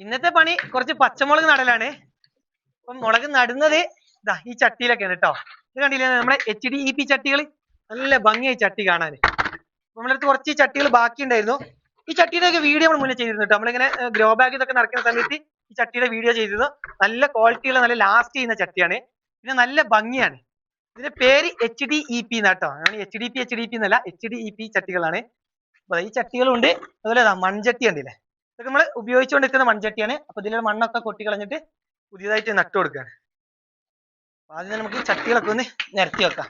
ഇന്നത്തെ പണി കുറച്ച് പച്ചമുളക് നടലാണ്. അപ്പം മുളക് നടുന്നത് ഇതാ ഈ ചട്ടിയിലൊക്കെയാണ് കേട്ടോ ഇത് കണ്ടില്ലേ നമ്മുടെ എച്ച് ഡി ഇ പി ചട്ടികൾ നല്ല ഭംഗിയായി ചട്ടി കാണാൻ നമ്മളടുത്ത് കുറച്ച് ചട്ടികൾ ബാക്കി ഉണ്ടായിരുന്നു ഈ ചട്ടിയുടെ ഒക്കെ വീഡിയോ നമ്മൾ മുന്നേ ചെയ്തിരുന്നു കേട്ടോ നമ്മളിങ്ങനെ ഗ്രോ ബാഗ് ഇതൊക്കെ നടക്കുന്ന സമയത്ത് ഈ ചട്ടിയുടെ വീഡിയോ ചെയ്തിരുന്നു. നല്ല ക്വാളിറ്റിയുള്ള നല്ല ലാസ്റ്റ് ചെയ്യുന്ന ചട്ടിയാണ്. പിന്നെ നല്ല ഭംഗിയാണ്. ഇതിന്റെ പേര് H D E P എന്നാട്ടോ H D P H D P എന്നല്ല എച്ച് ഡി ഇ പി ചട്ടികളാണ്. ഈ ചട്ടികളുണ്ട്. അതുപോലെ മൺചട്ടി ഉണ്ടല്ലേ ഇതൊക്കെ നമ്മൾ ഉപയോഗിച്ചുകൊണ്ടിരിക്കുന്ന മൺചട്ടിയാണ്. അപ്പൊ ഇതിലുള്ള മണ്ണൊക്കെ കൊട്ടി കളഞ്ഞിട്ട് പുതിയതായിട്ട് നട്ടു കൊടുക്കുകയാണ് ആദ്യം നമുക്ക് ചട്ടികളൊക്കെ ഒന്ന് നിരത്തി വെക്കാം.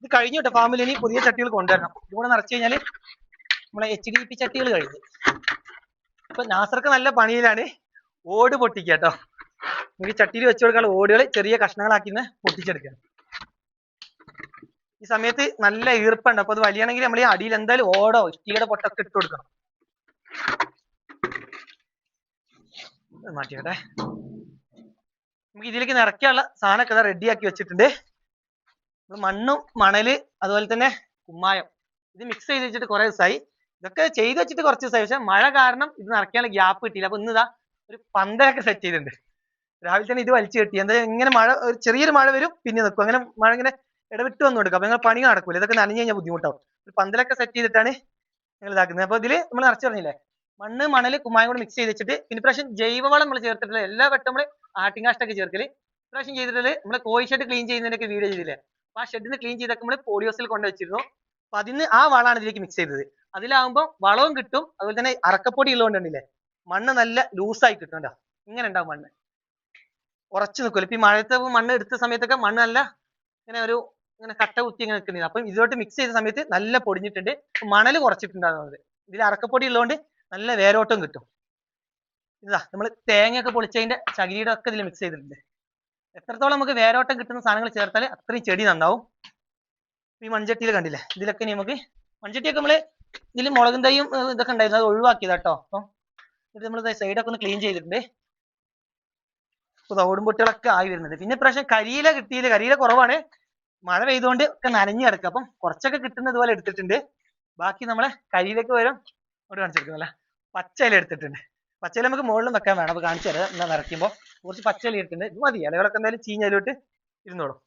ഇത് കഴിഞ്ഞു കേട്ടോ ഫാമിൽ ഇനി പുതിയ ചട്ടികൾ കൊണ്ടുവരണം. ഇതുകൂടെ നിറച്ചു കഴിഞ്ഞാൽ നമ്മളെ എച്ച് ഡി പി ചട്ടികൾ കഴിഞ്ഞു. അപ്പൊ നാസർക്ക് നല്ല പണിയിലാണ് ഓട് പൊട്ടിക്കുക കേട്ടോ നമുക്ക് ചട്ടിയിൽ വെച്ചു കൊടുക്കാനുള്ള ഓടുകൾ ചെറിയ കഷ്ണങ്ങളാക്കി ഇന്ന് പൊട്ടിച്ചെടുക്കണം. ഈ സമയത്ത് നല്ല ഈർപ്പുണ്ട്. അപ്പൊ അത് വലിയണെങ്കിൽ നമ്മൾ ഈ അടിയിൽ എന്തായാലും ഓടോ ഇഷ്ടിയുടെ പൊട്ടൊക്കെ ഇട്ട് കൊടുക്കണം. മാറ്റിയോട്ടെ നമുക്ക് ഇതിലേക്ക് നിറയ്ക്കാനുള്ള സാധനമൊക്കെ ഇതാ ആക്കി വെച്ചിട്ടുണ്ട്. മണ്ണും മണൽ അതുപോലെ തന്നെ കുമ്മായം ഇത് മിക്സ് ചെയ്ത് വെച്ചിട്ട് കുറെ ദിവസമായി. ഇതൊക്കെ ചെയ്ത് വെച്ചിട്ട് കുറച്ച് ദിവസമായി. പക്ഷെ മഴ കാരണം ഇത് നിറയ്ക്കാനുള്ള ഗ്യാപ്പ് കിട്ടിയില്ല. അപ്പൊ ഇന്ന് ഇതാ ഒരു പന്തലൊക്കെ സെറ്റ് ചെയ്തിട്ടുണ്ട്. രാവിലെ തന്നെ ഇത് വലിച്ചു കെട്ടി. എന്താ ഇങ്ങനെ മഴ ഒരു ചെറിയൊരു മഴ വരും പിന്നെ നിൽക്കും അങ്ങനെ മഴ ഇങ്ങനെ ഇടവിട്ട് വന്നു കൊടുക്കും. അപ്പൊ ഞങ്ങൾ പണി നടക്കൂല. ഇതൊക്കെ നനഞ്ഞു കഴിഞ്ഞാൽ ബുദ്ധിമുട്ടാവും. ഒരു പന്തലൊക്കെ സെറ്റ് ചെയ്തിട്ടാണ് ഞങ്ങൾ ഇതാക്കുന്നത്. അപ്പൊ ഇതിൽ നമ്മൾ നിറച്ചു പറഞ്ഞില്ലേ? മണ്ണ് മണൽ കുമ്മായം കൂടെ മിക്സ് ചെയ്ത് വെച്ചിട്ട് പിന്നെ പ്രാവശ്യം ജൈവവളം നമ്മൾ ചേർത്തിട്ടില്ല എല്ലാ വട്ടം നമ്മൾ ആട്ടിങ്കാഷ്ടൊക്കെ ചേർക്കൽ. പ്രാവശ്യം ചെയ്തിട്ടുള്ളത് നമ്മൾ കോഴി ഷെഡ് ക്ലീൻ ചെയ്യുന്നതിനൊക്കെ വീഡിയോ ചെയ്തില്ലേ? അപ്പൊ ആ ഷെഡിന് ക്ലീൻ ചെയ്തൊക്കെ നമ്മൾ പോളിയോസിൽ കൊണ്ട് വെച്ചിരുന്നു. അപ്പൊ അതിന് ആ വളമാണ് ഇതിലേക്ക് മിക്സ് ചെയ്തത്. അതിലാവുമ്പോൾ വളവും കിട്ടും. അതുപോലെ തന്നെ അറക്കപ്പൊടി ഉള്ളതുകൊണ്ടല്ലേ മണ്ണ് നല്ല ലൂസായി കിട്ടും കേട്ടോ ഇങ്ങനെ ഉണ്ടാവും മണ്ണ്. ഉറച്ചു നിൽക്കുമല്ലോ ഇപ്പൊ ഈ മണ്ണ് എടുത്ത സമയത്തൊക്കെ മണ്ണ് നല്ല ഇങ്ങനെ ഒരു ഇങ്ങനെ കട്ട കുത്തി ഇങ്ങനെ നിൽക്കുന്നില്ല. അപ്പം ഇതിലോട്ട് മിക്സ് ചെയ്ത സമയത്ത് നല്ല പൊടിഞ്ഞിട്ടുണ്ട്. മണൽ കുറച്ചിട്ടുണ്ടാകുന്നത് ഇതിൽ അറക്കപ്പൊടി ഉള്ളതുകൊണ്ട് നല്ല വേരോട്ടം കിട്ടും. ഇതാ നമ്മൾ തേങ്ങയൊക്കെ പൊളിച്ചതിന്റെ ചകിരിയുടെ ഒക്കെ ഇതിൽ മിക്സ് ചെയ്തിട്ടുണ്ട്. എത്രത്തോളം നമുക്ക് വേരോട്ടം കിട്ടുന്ന സാധനങ്ങൾ ചേർത്താൽ അത്രയും ചെടി നന്നാവും. ഈ മൺചട്ടിയിൽ കണ്ടില്ലേ? ഇതിലൊക്കെ നമുക്ക് മൺചട്ടിയൊക്കെ നമ്മൾ ഇതിൽ മുളകും തൈയും ഇതൊക്കെ ഉണ്ടായിരുന്നു. അത് ഒഴിവാക്കിയതാട്ടോ അപ്പം ഇത് നമ്മൾ സൈഡൊക്കെ ഒന്ന് ക്ലീൻ ചെയ്തിട്ടുണ്ട്. ഓടുംപൊട്ടികളൊക്കെ ആയി വരുന്നത്. പിന്നെ പ്രാവശ്യം കരിയില കിട്ടിയില്ല. കരിയില കുറവാണ്. മഴ പെയ്തുകൊണ്ട് ഒക്കെ നനഞ്ഞു കിടക്കുക അപ്പം കുറച്ചൊക്കെ കിട്ടുന്നത് പോലെ എടുത്തിട്ടുണ്ട്. ബാക്കി നമ്മളെ കരിയിലേക്ക് വരും അവിടെ കാണിച്ചെടുക്കുന്നല്ല പച്ചയില എടുത്തിട്ടുണ്ട്. പച്ചയില നമുക്ക് മുകളിലും വെക്കാൻ വേണം. അപ്പൊ കാണിച്ചു തരാം. എന്നാ നിറയ്ക്കുമ്പോൾ കുറച്ച് പച്ചയില എടുത്തിട്ടുണ്ട്. ഇത് മതി. ഇലകളൊക്കെ എന്തായാലും ചീഞ്ഞലോട്ട് ഇരുന്നോളും.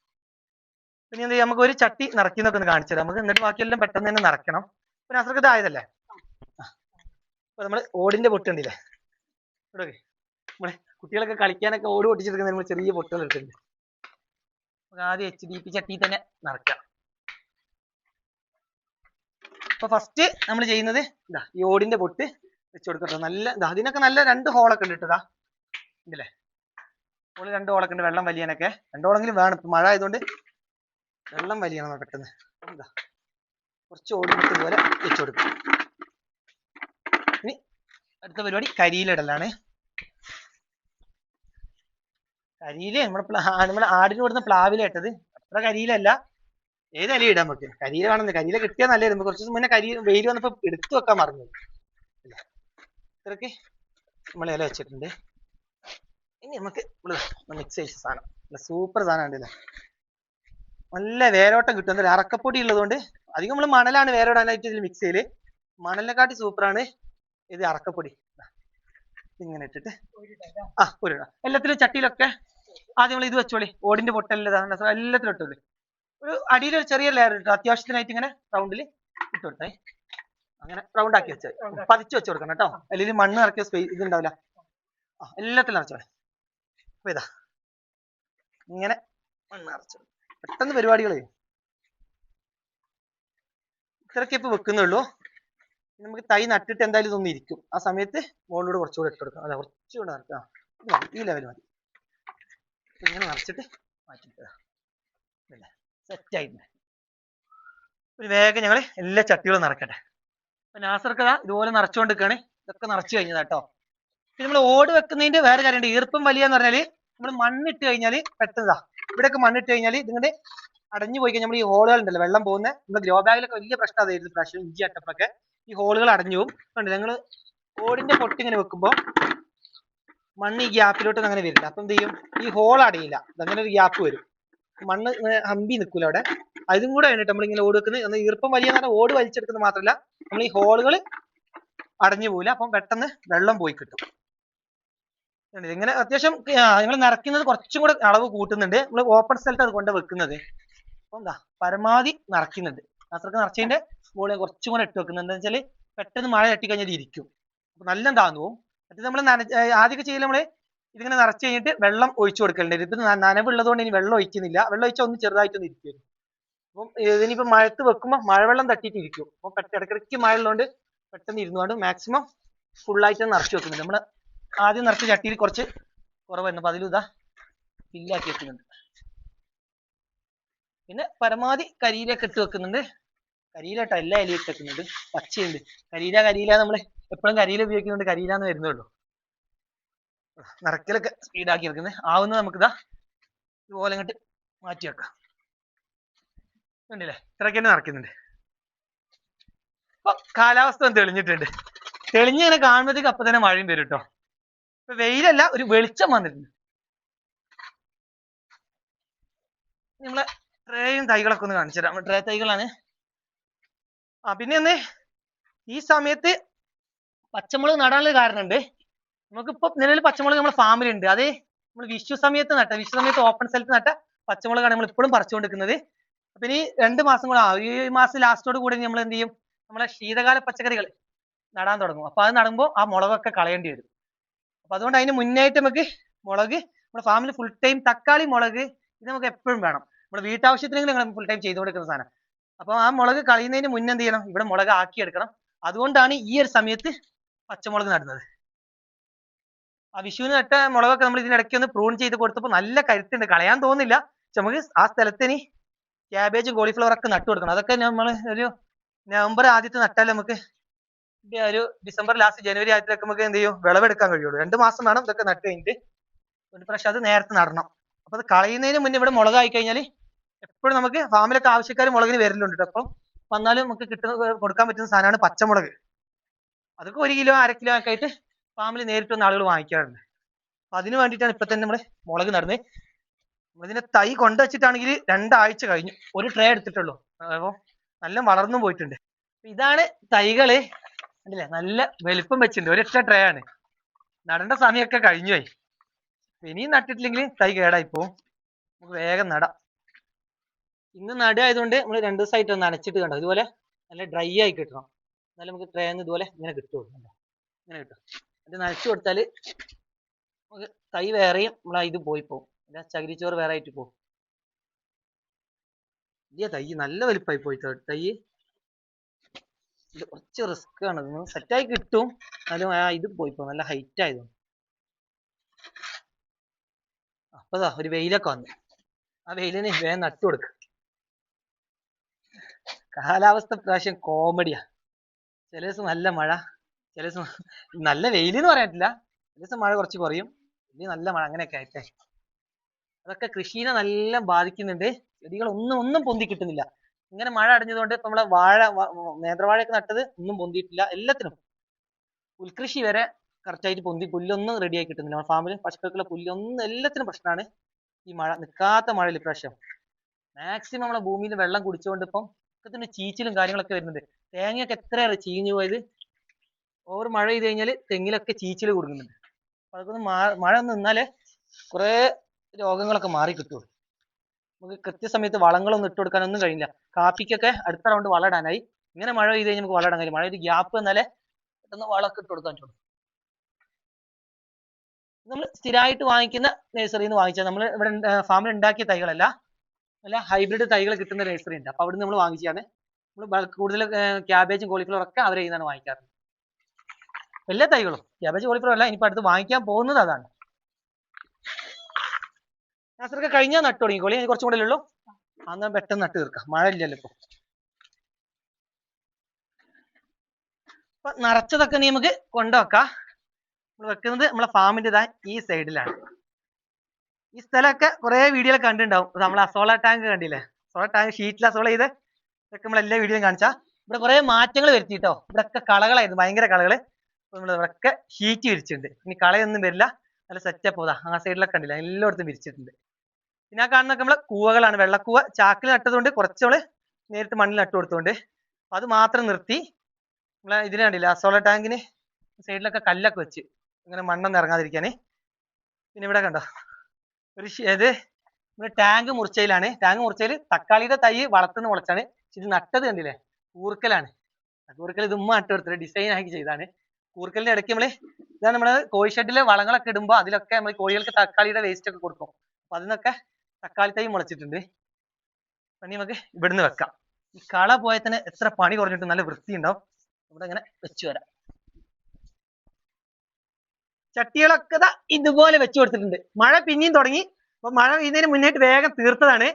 പിന്നെ എന്ത് ചെയ്യാം? നമുക്ക് ഒരു ചട്ടി നിറയ്ക്കുന്നൊക്കെ ഒന്ന് കാണിച്ചു തരാം. നമുക്ക് എന്നിട്ട് ബാക്കിയെല്ലാം പെട്ടെന്ന് തന്നെ നിറയ്ക്കണം. പിന്നെ അസർക്ക് ഇതായതല്ലേ? അപ്പൊ നമ്മൾ ഓടിന്റെ പൊട്ടുണ്ടില്ലേ ഇവിടെ. നമ്മളെ കുട്ടികളൊക്കെ കളിക്കാനൊക്കെ ഓട് പൊട്ടിച്ചെടുക്കുന്ന നമ്മൾ ചെറിയ പൊട്ടുകൾ എടുത്തിട്ടുണ്ട്. നമുക്ക് ആദ്യം എച്ച് ഡി പി ചട്ടി തന്നെ നിറയ്ക്കാം. അപ്പൊ ഫസ്റ്റ് നമ്മൾ ചെയ്യുന്നത് ഇതാ ഈ ഓടിന്റെ പൊട്ട് വെച്ച് നല്ല ഇതാ അതിനൊക്കെ നല്ല രണ്ട് ഹോളൊക്കെ ഉണ്ട് കേട്ടോ ഇല്ലേ? ഹോൾ രണ്ട് ഹോളൊക്കെ ഉണ്ട് വെള്ളം വലിയാനൊക്കെ. രണ്ട് ഹോളെങ്കിലും വേണം. ഇപ്പൊ മഴ ആയതുകൊണ്ട് വെള്ളം വലിയണം പെട്ടെന്ന്. ഇതാ. കുറച്ച് ഓടിമുട്ട് പോലെ വെച്ച് ഇനി അടുത്ത പരിപാടി കരിയിലിടലാണ്. കരിയിൽ നമ്മുടെ നമ്മുടെ ആടിന് കൊടുക്കുന്ന പ്ലാവില ഇട്ടത് അത്ര കരിയിലല്ല. ഏത് ഇല ഇടാൻ പറ്റും കരിയില വേണമെന്ന് കരിയില കിട്ടിയാൽ നല്ലതായിരുന്നു കുറച്ച് ദിവസം മുന്നേ കരി വെയിൽ വന്നപ്പോ എടുത്തു വെക്കാൻ മറന്നു. ഇത്രയ്ക്ക് നമ്മൾ ഇല വെച്ചിട്ടുണ്ട്. ഇനി നമുക്ക് മിക്സ് ചെയ്ത സാധനം. സൂപ്പർ സാധനം ഉണ്ടല്ലേ നല്ല വേരോട്ടം കിട്ടും. എന്തായാലും അറക്കപ്പൊടി ഉള്ളതുകൊണ്ട് അധികം നമ്മൾ മണലാണ് വേരോടാനായിട്ട് ഇതിൽ മിക്സ് ചെയ്യൽ. മണലിനെക്കാട്ടി സൂപ്പറാണ് ഇത് അറക്കപ്പൊടി. ഇങ്ങനെ ഇട്ടിട്ട്. ആ ഒരു. എല്ലാത്തിലും ചട്ടിയിലൊക്കെ ആദ്യം നമ്മൾ ഇത് വെച്ചോളി. ഓടിന്റെ പൊട്ടലിൽ എല്ലാത്തിലും ഇട്ടോളി. ഒരു അടിയിൽ ഒരു ചെറിയ ലെയർ ഇട്ടു അത്യാവശ്യത്തിനായിട്ട് ഇങ്ങനെ റൗണ്ടിൽ ഇട്ട് കൊടുത്തേ. അങ്ങനെ റൗണ്ട് ആക്കി വെച്ചാൽ പതിച്ചു വെച്ച് കൊടുക്കണം കേട്ടോ. അല്ലെങ്കിൽ മണ്ണ് നിറക്കിയ സ്പേസ് ഇത് ഉണ്ടാവില്ല. ആ എല്ലാത്തിലും നിറച്ചോളെ അപ്പൊ ഇതാ. ഇങ്ങനെ മണ്ണ് നിറച്ചു പെട്ടെന്ന് പരിപാടികൾ ഇത്രയൊക്കെ ഇപ്പൊ വെക്കുന്നുള്ളൂ. നമുക്ക് തൈ നട്ടിട്ട് എന്തായാലും ഇതൊന്നും ഇരിക്കും. ആ സമയത്ത് മുകളിലൂടെ കുറച്ചുകൂടെ ഇട്ട് കൊടുക്കാം. അതെ കുറച്ചുകൂടെ നിറക്കാം. ഈ ലെവൽ മതി. ഇങ്ങനെ നിറച്ചിട്ട് മാറ്റി സെറ്റ് ആയിട്ടുണ്ട്. ഒരു വേഗം ഞങ്ങൾ എല്ലാ ചട്ടികളും നിറക്കട്ടെ. അപ്പൊ നാസർക്കഥ ഇതുപോലെ നിറച്ചുകൊണ്ടിരിക്കുകയാണ് ഇതൊക്കെ നിറച്ചു കഴിഞ്ഞതാ കേട്ടോ പിന്നെ നമ്മൾ ഓട് വെക്കുന്നതിന്റെ വേറെ കാര്യമുണ്ട്. ഈർപ്പം വലിയ എന്ന് പറഞ്ഞാൽ നമ്മൾ മണ്ണിട്ട് കഴിഞ്ഞാൽ പെട്ടെന്ന് ഇവിടെയൊക്കെ മണ്ണിട്ട് കഴിഞ്ഞാൽ ഇതിങ്ങനെ അടഞ്ഞു പോയി കഴിഞ്ഞാൽ നമ്മൾ ഈ ഹോളുകൾ ഉണ്ടല്ലോ വെള്ളം പോകുന്ന നമ്മുടെ ഗ്രോ ബാഗിലൊക്കെ വലിയ പ്രശ്നം അതായിരുന്നു പ്രാവശ്യം ഇഞ്ചി അട്ടപ്പൊക്കെ ഈ ഹോളുകൾ അടഞ്ഞു പോകും കണ്ടു? ഞങ്ങൾ ഓടിന്റെ പൊട്ടിങ്ങനെ വെക്കുമ്പോൾ മണ്ണ് ഈ ഗ്യാപ്പിലോട്ട് അങ്ങനെ വരില്ല. അപ്പം എന്ത് ചെയ്യും? ഈ ഹോൾ അടയില്ല. അങ്ങനെ ഒരു ഗ്യാപ്പ് വരും. മണ്ണ് ഹമ്പി നിൽക്കൂല അവിടെ. അതും കൂടെ വേണ്ടിട്ട് നമ്മൾ ഇങ്ങനെ ഓട് വെക്കുന്നത് എന്നാൽ ഈർപ്പം വലിയ നേരം ഓട് വലിച്ചെടുക്കുന്നത് മാത്രമല്ല നമ്മൾ ഈ ഹോളുകൾ അടഞ്ഞു പോവില്ല. അപ്പം പെട്ടെന്ന് വെള്ളം പോയി കിട്ടും? ഇങ്ങനെ അത്യാവശ്യം നിങ്ങൾ നിറയ്ക്കുന്നത് കുറച്ചും കൂടെ അളവ് കൂട്ടുന്നുണ്ട്. നമ്മൾ ഓപ്പൺ സ്ഥലത്ത് അത് കൊണ്ട് വെക്കുന്നത്. അപ്പൊ എന്താ പരമാവധി നിറയ്ക്കുന്നുണ്ട് അത്രയ്ക്ക് നിറച്ചതിന്റെ മുകളിൽ കുറച്ചും കൂടെ ഇട്ട് വെക്കുന്നുണ്ട് വെച്ചാൽ പെട്ടെന്ന് മഴ തട്ടി കഴിഞ്ഞാൽ ഇത് ഇരിക്കും. അപ്പൊ നല്ല പോകും നമ്മൾ ആദ്യമൊക്കെ ചെയ്യൽ നമ്മൾ ഇതിങ്ങനെ നിറച്ച് കഴിഞ്ഞിട്ട് വെള്ളം ഒഴിച്ചു കൊടുക്കലുണ്ട്. ഇത് നനവുള്ളതുകൊണ്ട് നനവുള്ളത് കൊണ്ട് ഇനി വെള്ളം ഒഴിക്കുന്നില്ല. വെള്ളം ഒഴിച്ചാൽ ഒന്ന് ചെറുതായിട്ടൊന്ന് ഇരിക്കും അപ്പം ഇതിനിപ്പോൾ മഴത്ത് വെക്കുമ്പോൾ മഴവെള്ളം തട്ടിയിട്ട് ഇരിക്കും അപ്പൊ പെട്ടെന്ന് ഇടയ്ക്കിടയ്ക്ക് മഴ ഉള്ളതുകൊണ്ട് പെട്ടെന്ന് ഇരുന്നുകൊണ്ട് മാക്സിമം ഫുള്ളായിട്ട് നിറച്ച് വെക്കുന്നുണ്ട്. നമ്മൾ ആദ്യം നിറച്ച് ചട്ടിയിൽ കുറച്ച് കുറവായിരുന്നു. അപ്പൊ അതിലും ഇതാ ഫില്ലാക്കി വെക്കുന്നുണ്ട്. പിന്നെ പരമാവധി കരിയിലൊക്കെ ഇട്ട് വെക്കുന്നുണ്ട്. കരിയിലട്ടോ എല്ലാ ഇലയും ഇട്ട് വെക്കുന്നുണ്ട്. പച്ചയുണ്ട്. കരിയില കരിയില നമ്മൾ എപ്പോഴും കരിയില ഉപയോഗിക്കുന്നുണ്ട് കരിയിലാന്ന് വരുന്നുള്ളൂ നിറയ്ക്കലൊക്കെ സ്പീഡാക്കി വെക്കുന്നത് ആവുന്ന നമുക്ക് ഇതാ ഇതുപോലെ ഇങ്ങോട്ട് മാറ്റി വെക്കാം. കണ്ടില്ലേ? ഇത്രയൊക്കെ തന്നെ നിറയ്ക്കുന്നുണ്ട് അപ്പൊ കാലാവസ്ഥ തെളിഞ്ഞിട്ടുണ്ട്. തെളിഞ്ഞ് ഇങ്ങനെ കാണുമ്പോഴത്തേക്ക് അപ്പൊ തന്നെ മഴയും വരും കേട്ടോ ഇപ്പൊ വെയിലല്ല ഒരു വെളിച്ചം വന്നിട്ടുണ്ട്. നമ്മളെ ട്രേയും തൈകളൊക്കെ ഒന്ന് കാണിച്ചു തരാം. ട്രേ തൈകളാണ്. ആ പിന്നെ ഒന്ന് ഈ സമയത്ത് പച്ചമുളക് നടാനുള്ള കാരണമുണ്ട്. നമുക്കിപ്പോ നിലവിൽ പച്ചമുളക് നമ്മുടെ ഫാമിലുണ്ട് അത് നമ്മൾ വിഷു സമയത്ത് നട്ട വിഷു സമയത്ത് ഓപ്പൺ സ്ഥലത്ത് നട്ട പച്ചമുളകാണ് നമ്മൾ ഇപ്പോഴും പറിച്ചുകൊണ്ടിരിക്കുന്നത്. അപ്പൊ ഇനി രണ്ട് മാസം കൂടെ ആവും. ഈ മാസം ലാസ്റ്റോട് കൂടി നമ്മൾ എന്ത് ചെയ്യും? നമ്മളെ ശീതകാല പച്ചക്കറികൾ നടാൻ തുടങ്ങും. അപ്പൊ അത് നടുമ്പോൾ ആ മുളകൊക്കെ കളയേണ്ടി വരും. അപ്പൊ അതുകൊണ്ട് അതിന് മുന്നായിട്ട് നമുക്ക് മുളക് നമ്മുടെ ഫാമിൽ ഫുൾ ടൈം തക്കാളി മുളക് ഇത് നമുക്ക് എപ്പോഴും വേണം. നമ്മുടെ വീട്ടാവശ്യത്തിനെങ്കിലും നിങ്ങൾ ഫുൾ ടൈം ചെയ്തു കൊടുക്കുന്ന സാധനം. അപ്പൊ ആ മുളക് കളയുന്നതിന് മുന്നേ എന്ത് ചെയ്യണം? ഇവിടെ മുളക് ആക്കിയെടുക്കണം. അതുകൊണ്ടാണ് ഈ ഒരു സമയത്ത് പച്ചമുളക് നടുന്നത്. ആ വിഷുവിന് നട്ട മുളകൊക്കെ നമ്മൾ ഇതിനിടയ്ക്ക് ഒന്ന് പ്രൂൺ ചെയ്ത് കൊടുത്തപ്പോൾ നല്ല കരുത്തുണ്ട്. കളയാൻ തോന്നില്ല പക്ഷെ നമുക്ക് ആ സ്ഥലത്തിന് ക്യാബേജും കോളിഫ്ലവർ ഒക്കെ നട്ടു കൊടുക്കണം. അതൊക്കെ നമ്മൾ ഒരു നവംബർ ആദ്യത്തെ നട്ടാൽ നമുക്ക് ഒരു- ഡിസംബർ ലാസ്റ്റ് ജനുവരി ആദ്യത്തിലൊക്കെ നമുക്ക് എന്ത് ചെയ്യും? വിളവെടുക്കാൻ കഴിയുള്ളൂ. രണ്ട് മാസം വേണം ഇതൊക്കെ നട്ട് കഴിഞ്ഞിട്ട്. ഒരു പ്രാവശ്യം അത് നേരത്തെ നടണം. അപ്പൊ അത് കളയുന്നതിന് മുന്നേ ഇവിടെ മുളകായി കഴിഞ്ഞാൽ എപ്പോഴും നമുക്ക് ഫാമിലൊക്കെ ആവശ്യക്കാർ മുളകിന് വരലുണ്ട്. അപ്പം വന്നാലും നമുക്ക് കിട്ടുന്ന കൊടുക്കാൻ പറ്റുന്ന സാധനമാണ് പച്ചമുളക്. അതൊക്കെ ഒരു കിലോ അര കിലോ ഒക്കെ ആയിട്ട് ഫാമിൽ നേരിട്ട് വന്ന് ആളുകൾ വാങ്ങിക്കാറുണ്ട്. അപ്പൊ അതിന് വേണ്ടിയിട്ടാണ് ഇപ്പൊ തന്നെ നമ്മൾ മുളക് നടുന്നത് നമ്മളിതിന്റെ തൈ കൊണ്ടുവച്ചിട്ടാണെങ്കിൽ രണ്ടാഴ്ച കഴിഞ്ഞു. ഒരു ട്രേ എടുത്തിട്ടുള്ളൂ. അപ്പോ നല്ല വളർന്നു പോയിട്ടുണ്ട്. ഇതാണ് തൈകൾ. കണ്ടില്ലേ? നല്ല വലിപ്പം വെച്ചിട്ടുണ്ട്. ഒരൊറ്റ ട്രേ ആണ്. നടേണ്ട സമയമൊക്കെ കഴിഞ്ഞു പോയി. ഇനിയും നട്ടിട്ടില്ലെങ്കിൽ തൈ കേടായി പോവും. നമുക്ക് വേഗം നടാം. ഇന്ന് നടുകയായതുകൊണ്ട് നമ്മൾ രണ്ടു ദിവസമായിട്ട് നനച്ചിട്ട് കണ്ടോ? ഇതുപോലെ നല്ല ഡ്രൈ ആയി കിട്ടണം. എന്നാലും നമുക്ക് ട്രേന്ന് ഇതുപോലെ ഇങ്ങനെ കിട്ടുള്ളൂ? ഇങ്ങനെ കിട്ടും. അത് നനച്ചു കൊടുത്താൽ നമുക്ക് തൈ വേറെയും നമ്മളെ ഇത് പോയി പോകും ചകിരിച്ചോറ് വേറെ ആയിട്ട് പോകും ഇല്ല തൈ നല്ല വലിപ്പമായി പോയി തൈ ഇത് കുറച്ച് റിസ്ക് ആണ്. സെറ്റ് സെറ്റായി കിട്ടും. എന്നാലും ആ ഇത് പോയി പോകും നല്ല ഹൈറ്റ് ആയതും അപ്പതാ ഒരു വെയിലൊക്കെ വന്നു. ആ വെയിലിന് വേഗം നട്ടു കൊടുക്കുക കാലാവസ്ഥ പ്രാവശ്യം കോമഡിയാ ചില ദിവസം നല്ല മഴ. ചില ദിവസം നല്ല വെയിൽ എന്ന് പറയാൻ പറ്റില്ല ചില ദിവസം മഴ കുറച്ച് കുറയും. ഇനി നല്ല മഴ അങ്ങനെയൊക്കെ ആയിട്ട്. അതൊക്കെ കൃഷിനെ നല്ല ബാധിക്കുന്നുണ്ട്. ചെടികൾ ഒന്നും ഒന്നും പൊന്തി കിട്ടുന്നില്ല. ഇങ്ങനെ മഴ അടഞ്ഞതുകൊണ്ട് ഇപ്പൊ നമ്മളെ വാഴ നേന്ത്രവാഴയൊക്കെ നട്ടത് ഒന്നും പൊന്തിയിട്ടില്ല. എല്ലാത്തിനും. പുൽകൃഷി വരെ കറക്റ്റായിട്ട് പൊന്തി പുല്ലൊന്നും റെഡി ആയി കിട്ടുന്നില്ല. ഫാമിൽ പശുക്കൾക്കുള്ള പുല്ലൊന്നും എല്ലാത്തിനും പ്രശ്നമാണ്. ഈ മഴ നിൽക്കാത്ത മഴയിൽ ഇപ്രാവശ്യം. മാക്സിമം നമ്മളെ ഭൂമിയിൽ വെള്ളം കുടിച്ചുകൊണ്ട് ഇപ്പം ഒക്കത്തിന് ചീച്ചിലും കാര്യങ്ങളൊക്കെ വരുന്നുണ്ട്. തേങ്ങയൊക്കെ എത്രയാണ് ചീഞ്ഞു പോയത്? ഓവർ മഴ പെയ്ത് കഴിഞ്ഞാൽ തെങ്ങിലൊക്കെ ചീച്ചിൽ കൊടുക്കുന്നുണ്ട് അതൊക്കെ ഒന്ന് മഴ ഒന്ന് നിന്നാലേ കുറേ രോഗങ്ങളൊക്കെ മാറി കിട്ടുള്ളൂ. നമുക്ക് കൃത്യസമയത്ത് വളങ്ങളൊന്നും ഇട്ട് കൊടുക്കാനൊന്നും കഴിയില്ല. കാപ്പിക്കൊക്കെ അടുത്ത റൗണ്ട് വളടാനായി ഇങ്ങനെ മഴ പെയ്ത് കഴിഞ്ഞാൽ നമുക്ക് വളടാൻ കഴിയും മഴ ഒരു ഗ്യാപ്പ് എന്നാലേ പെട്ടെന്ന് വളമൊക്കെ ഇട്ട് കൊടുക്കാൻ പറ്റുള്ളൂ. നമ്മൾ സ്ഥിരമായിട്ട് വാങ്ങിക്കുന്ന നഴ്സറിയിൽ നിന്ന് വാങ്ങിച്ചാൽ നമ്മൾ ഇവിടെ ഫാമിൽ ഉണ്ടാക്കിയ തൈകളല്ല. നല്ല ഹൈബ്രിഡ് തൈകൾ കിട്ടുന്ന നഴ്സറി ഉണ്ട്. അപ്പൊ അവിടുന്ന് നമ്മൾ വാങ്ങിച്ചാണ് നമ്മൾ കൂടുതൽ ക്യാബേജും കോളിഫ്ലവർ ഒക്കെ അവരെ നിന്നാണ് വാങ്ങിക്കാറ്. എല്ലാ തൈകളും. ക്യാബേജ് കോളിഫ്ലവർ അല്ല ഇനിയിപ്പോ അടുത്ത് വാങ്ങിക്കാൻ പോകുന്നത് അതാണ്. നാസർക്ക് കഴിഞ്ഞാൽ നട്ടു തുടങ്ങിക്കോളി ഇനി കുറച്ചും കൂടെ ഉള്ളൂ? അന്ന് പെട്ടെന്ന് നട്ട് തീർക്കാം. മഴ ഇല്ലല്ലോ ഇപ്പൊ. നിറച്ചതൊക്കെ നീ നമുക്ക് കൊണ്ടുവെക്കാം. നമ്മൾ വെക്കുന്നത് നമ്മളെ ഫാമിന്റെ ഇതാ ഈ സൈഡിലാണ്. ഈ സ്ഥലമൊക്കെ കുറെ വീഡിയോ കണ്ടിട്ടുണ്ടാവും. നമ്മൾ അസോള ടാങ്ക് കണ്ടില്ലേ? അസോള ടാങ്ക് ഷീറ്റിൽ അസോള ചെയ്ത് ഇതൊക്കെ നമ്മൾ എല്ലാ വീഡിയോയും കാണിച്ചാ. ഇവിടെ കുറെ മാറ്റങ്ങൾ വരുത്തിട്ടോ ഇവിടെയൊക്കെ കളകളായിരുന്നു ഭയങ്കര കളകൾ. നമ്മൾ ഇവിടെയൊക്കെ ഷീറ്റ് വിരിച്ചിട്ടുണ്ട്. ഇനി കളയൊന്നും വരില്ല. നല്ല സെറ്റപ്പ് പോതാ ആ സൈഡിലൊക്കെ കണ്ടില്ല? എല്ലായിടത്തും വിരിച്ചിട്ടുണ്ട്. പിന്നെ ആ കാണുന്നൊക്കെ നമ്മളെ കൂവകളാണ്. വെള്ളക്കൂവ ചാക്കിൽ നട്ടതുകൊണ്ട് കുറച്ച് നമ്മൾ നേരിട്ട് മണ്ണിൽ നട്ടു കൊടുത്തുകൊണ്ട് അത് മാത്രം നിർത്തി നമ്മളെ ഇതിന് കണ്ടില്ല? അസോള ടാങ്കിന് സൈഡിലൊക്കെ കല്ലൊക്കെ വെച്ച് ഇങ്ങനെ മണ്ണൊന്നും ഇറങ്ങാതിരിക്കാന്. പിന്നെ ഇവിടെ കണ്ടോ? ഒരു ഇത് നമ്മുടെ ടാങ്ക് മുറിച്ചയിലാണ്. ടാങ്ക് മുറിച്ചയിൽ തക്കാളിയുടെ തൈ വളർത്തുന്ന മുളച്ചാണ്. ഇത് നട്ടത് കണ്ടില്ലേ? കൂർക്കലാണ്. കൂർക്കൽ ഇത് ഉമ്മ നട്ട് കൊടുത്തത് ഡിസൈൻ ആക്കി ചെയ്താണ് കൂർക്കലിന്റെ ഇടയ്ക്ക് നമ്മൾ ഇതാ നമ്മൾ കോഴി ഷെഡിൽ വളങ്ങളൊക്കെ ഇടുമ്പോ അതിലൊക്കെ നമ്മൾ കോഴികൾക്ക് തക്കാളിയുടെ വേസ്റ്റ് ഒക്കെ കൊടുക്കും. അപ്പൊ അതിനൊക്കെ തക്കാളി തൈ മുളച്ചിട്ടുണ്ട്. പണി നമുക്ക് ഇവിടുന്ന് വെക്കാം. ഈ കള പോയാൽ തന്നെ എത്ര പണി കുറഞ്ഞിട്ട് നല്ല വൃത്തി ഉണ്ടാവും ഇവിടെ ഇങ്ങനെ വെച്ചു വരാം. ചട്ടികളൊക്കെ ഇതുപോലെ വെച്ചു കൊടുത്തിട്ടുണ്ട്. മഴ പിന്നെയും തുടങ്ങി. അപ്പൊ മഴ പെയ്യുന്നതിന് മുന്നേറ്റ് വേഗം തീർത്തതാണ്.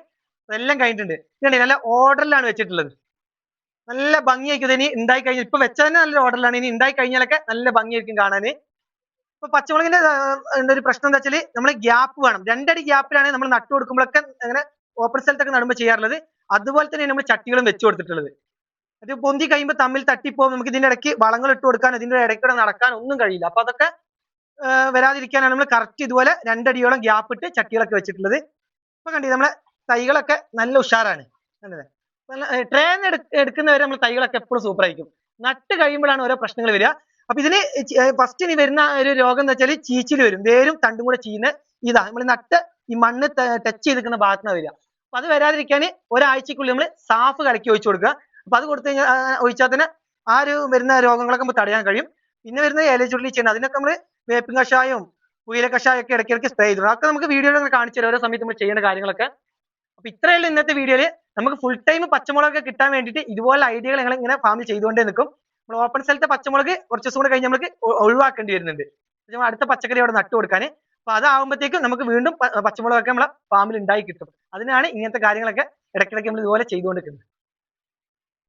എല്ലാം കഴിഞ്ഞിട്ടുണ്ട്. ഇതുകണ്ടേ നല്ല ഓർഡറിലാണ് വെച്ചിട്ടുള്ളത്. നല്ല ഭംഗിയായിരിക്കും ഇനി ഉണ്ടായി കഴിഞ്ഞാൽ ഇപ്പൊ വെച്ച തന്നെ നല്ല ഓർഡറിലാണ് ഇനി ഉണ്ടായി കഴിഞ്ഞാലൊക്കെ നല്ല ഭംഗിയായിരിക്കും കാണാന്. ഇപ്പൊ പച്ചമുളകിന്റെ ഒരു പ്രശ്നം എന്താ വെച്ചാൽ നമ്മൾ ഗ്യാപ്പ് വേണം. രണ്ടടി ഗ്യാപ്പിലാണ് നമ്മൾ നട്ടു കൊടുക്കുമ്പോഴൊക്കെ അങ്ങനെ ഓപ്പൺ സ്ഥലത്തൊക്കെ നടുമ്പോൾ ചെയ്യാറുള്ളത്. അതുപോലെ തന്നെ നമ്മൾ ചട്ടികളും വെച്ചു കൊടുത്തിട്ടുള്ളത്. അത് പൊന്തി കഴിയുമ്പോൾ തമ്മിൽ തട്ടിപ്പോകും നമുക്ക് ഇതിന്റെ ഇടയ്ക്ക് വളങ്ങൾ ഇട്ട് കൊടുക്കാൻ ഇതിന്റെ ഇടയ്ക്കൂടെ നടക്കാൻ ഒന്നും കഴിയില്ല. അപ്പൊ അതൊക്കെ വരാതിരിക്കാനാണ് നമ്മൾ കറക്റ്റ് ഇതുപോലെ രണ്ടടിയോളം ഗ്യാപ്പ് ഇട്ട് ചട്ടികളൊക്കെ വെച്ചിട്ടുള്ളത്. ഇപ്പൊ കണ്ടി നമ്മളെ തൈകളൊക്കെ നല്ല ഉഷാറാണ്. കണ്ടില്ലേ? ട്രെയിൻ എടുക്കുന്നവരെ നമ്മൾ തൈകളൊക്കെ എപ്പോഴും സൂപ്പർ ആയിരിക്കും. നട്ട് കഴിയുമ്പോഴാണ് ഓരോ പ്രശ്നങ്ങൾ വരിക. അപ്പൊ ഇതിന് ഫസ്റ്റ് ഇനി വരുന്ന ഒരു രോഗം എന്ന് വെച്ചാൽ ചീച്ചിൽ വരും. വേരും തണ്ടും കൂടെ ചീയുന്ന ഇതാ നമ്മൾ നട്ട് ഈ മണ്ണ് ടച്ച് ചെയ്തിരിക്കുന്ന ഭാഗത്താണ് വരിക. അപ്പൊ അത് വരാതിരിക്കാൻ ഒരാഴ്ചക്കുള്ളിൽ നമ്മൾ സാഫ് കലക്കി ഒഴിച്ചു കൊടുക്കുക. അപ്പൊ അത് കൊടുത്തു കഴിഞ്ഞാൽ ഒഴിച്ചാൽ തന്നെ ആ ഒരു വരുന്ന രോഗങ്ങളൊക്കെ നമുക്ക് തടയാൻ കഴിയും. പിന്നെ വരുന്ന ഇല ചുരുളി ചെയ്യുന്നത്. അതിനൊക്കെ നമ്മൾ വേപ്പിൻ കഷായവും പുയില കഷായം ഒക്കെ ഇടയ്ക്കിടയ്ക്ക് സ്പ്രേ ചെയ്തു അതൊക്കെ നമുക്ക് വീഡിയോയിൽ കാണിച്ചു തരാം. ഓരോ സമയത്ത് നമ്മൾ ചെയ്യേണ്ട കാര്യങ്ങളൊക്കെ. അപ്പൊ ഇത്രയുള്ള ഇന്നത്തെ വീഡിയോയിൽ നമുക്ക് ഫുൾ ടൈം പച്ചമുളകൊക്കെ കിട്ടാൻ വേണ്ടിയിട്ട് ഇതുപോലെ ഐഡിയകൾ ഞങ്ങൾ ഇങ്ങനെ ഫാമിൽ ചെയ്തുകൊണ്ടേ നിൽക്കും. നമ്മൾ ഓപ്പൺ സ്ഥലത്തെ പച്ചമുളക് കുറച്ച് ദിവസം കൂടെ കഴിഞ്ഞ് നമുക്ക് ഒഴിവാക്കേണ്ടി വരുന്നുണ്ട്. അടുത്ത പച്ചക്കറി അവിടെ നട്ടു കൊടുക്കാൻ. അപ്പൊ അതാവുമ്പോഴത്തേക്കും നമുക്ക് വീണ്ടും പച്ചമുളകൊക്കെ നമ്മളെ ഫാമിൽ ഉണ്ടായി കിട്ടും. അതിനാണ് ഇങ്ങനത്തെ കാര്യങ്ങളൊക്കെ ഇടയ്ക്കിടയ്ക്ക് നമ്മൾ ഇതുപോലെ ചെയ്തുകൊണ്ടിരിക്കുന്നത്.